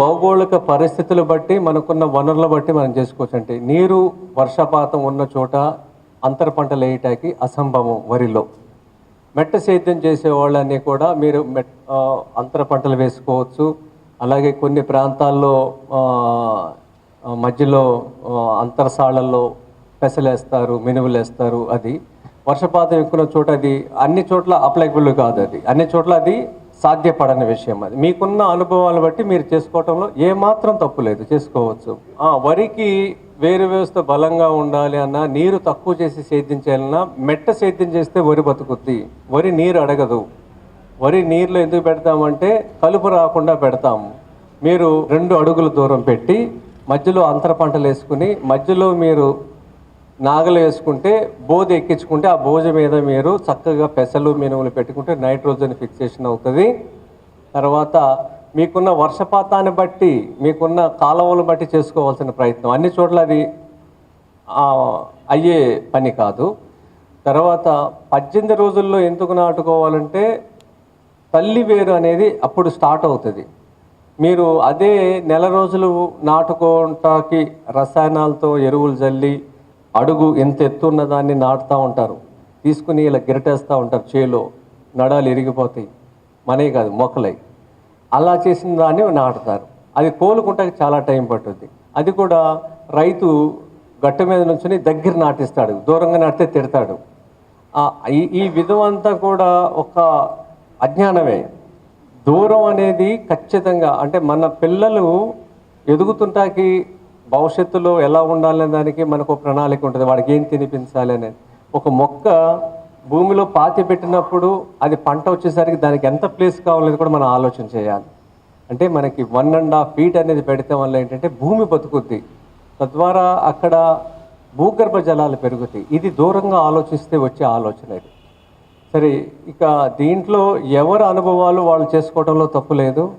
భౌగోళిక పరిస్థితులు బట్టి మనకున్న వనరుల బట్టి మనం చేసుకోవచ్చు. అంటే నీరు వర్షపాతం ఉన్న చోట అంతర పంటలు వేయటానికి అసంభవం వరిలో. మెట్ట సేద్యం చేసే వాళ్ళని కూడా మీరు మెట్ అంతర పంటలు వేసుకోవచ్చు. అలాగే కొన్ని ప్రాంతాల్లో మధ్యలో అంతరసాళల్లో పెసలేస్తారు మినుములు వేస్తారు అది. వర్షపాతం ఎక్కువ చోట అది అన్ని చోట్ల అప్లైకబుల్ కాదు అది. అన్ని చోట్ల అది సాధ్యపడని విషయం అది. మీకున్న అనుభవాలు బట్టి మీరు చేసుకోవటంలో ఏమాత్రం తప్పు లేదు. చేసుకోవచ్చు. ఆ, వరికి వేరు వ్యవస్థ బలంగా ఉండాలి అన్నా నీరు తక్కువ చేసి సేద్యం చేయాలన్నా మెట్ట సేద్యం చేస్తే వరి బతుకుద్ది. వరి నీరు అడగదు. వరి నీరులో ఎందుకు పెడతామంటే కలుపు రాకుండా పెడతాము మీరు రెండు అడుగుల దూరం పెట్టి మధ్యలో అంతర పంటలు వేసుకుని మధ్యలో మీరు నాగలు వేసుకుంటే బోధ ఎక్కించుకుంటే ఆ భోజ మీద మీరు చక్కగా పెసలు మినుములు పెట్టుకుంటే నైట్రోజన్ ఫిక్సేషన్ అవుతుంది. తర్వాత మీకున్న వర్షపాతాన్ని బట్టి మీకున్న కాలువలు బట్టి చేసుకోవాల్సిన ప్రయత్నం. అన్ని చోట్ల అది అయ్యే పని కాదు. తర్వాత పద్దెనిమిది రోజుల్లో ఎందుకు నాటుకోవాలంటే తల్లి వేరు అనేది అప్పుడు స్టార్ట్ అవుతుంది. మీరు అదే నెల రోజులు నాటుకోవటానికి రసాయనాలతో ఎరువులు జల్లి అడుగు ఎంత ఎత్తున్న దాన్ని నాటుతూ ఉంటారు. తీసుకుని ఇలా గిరటేస్తూ ఉంటారు చేలో. నడాలు ఇరిగిపోతాయి. మనే కాదు మొక్కలై. అలా చేసిన దాన్ని నాటుతారు. అది కోలుకుంటానికి చాలా టైం పట్టుద్ది అది కూడా రైతు గట్టు మీద నుంచుని దగ్గర నాటిస్తాడు. దూరంగా నాటితే తిడతాడు. ఈ ఈ విధం అంతా కూడా ఒక అజ్ఞానమే. దూరం అనేది ఖచ్చితంగా అంటే మన పిల్లలు ఎదుగుతుంటాకి భవిష్యత్తులో ఎలా ఉండాలనే దానికి మనకు ఒక ప్రణాళిక ఉంటుంది. వాడికి ఏం తినిపించాలి అనేది. ఒక మొక్క భూమిలో పాతి పెట్టినప్పుడు అది పంట వచ్చేసరికి దానికి ఎంత ప్లేస్ కావాలనేది కూడా మనం ఆలోచన చేయాలి. అంటే మనకి వన్ అండ్ హాఫ్ ఫీట్ అనేది పెడితే వల్ల ఏంటంటే భూమి బతుకుద్ది. తద్వారా అక్కడ భూగర్భ జలాలు పెరుగుతాయి. ఇది దూరంగా ఆలోచిస్తే వచ్చే ఆలోచన ఇది. సరే ఇక దీంట్లో ఎవరి అనుభవాలు వాళ్ళు చేసుకోవడంలో తప్పు లేదు.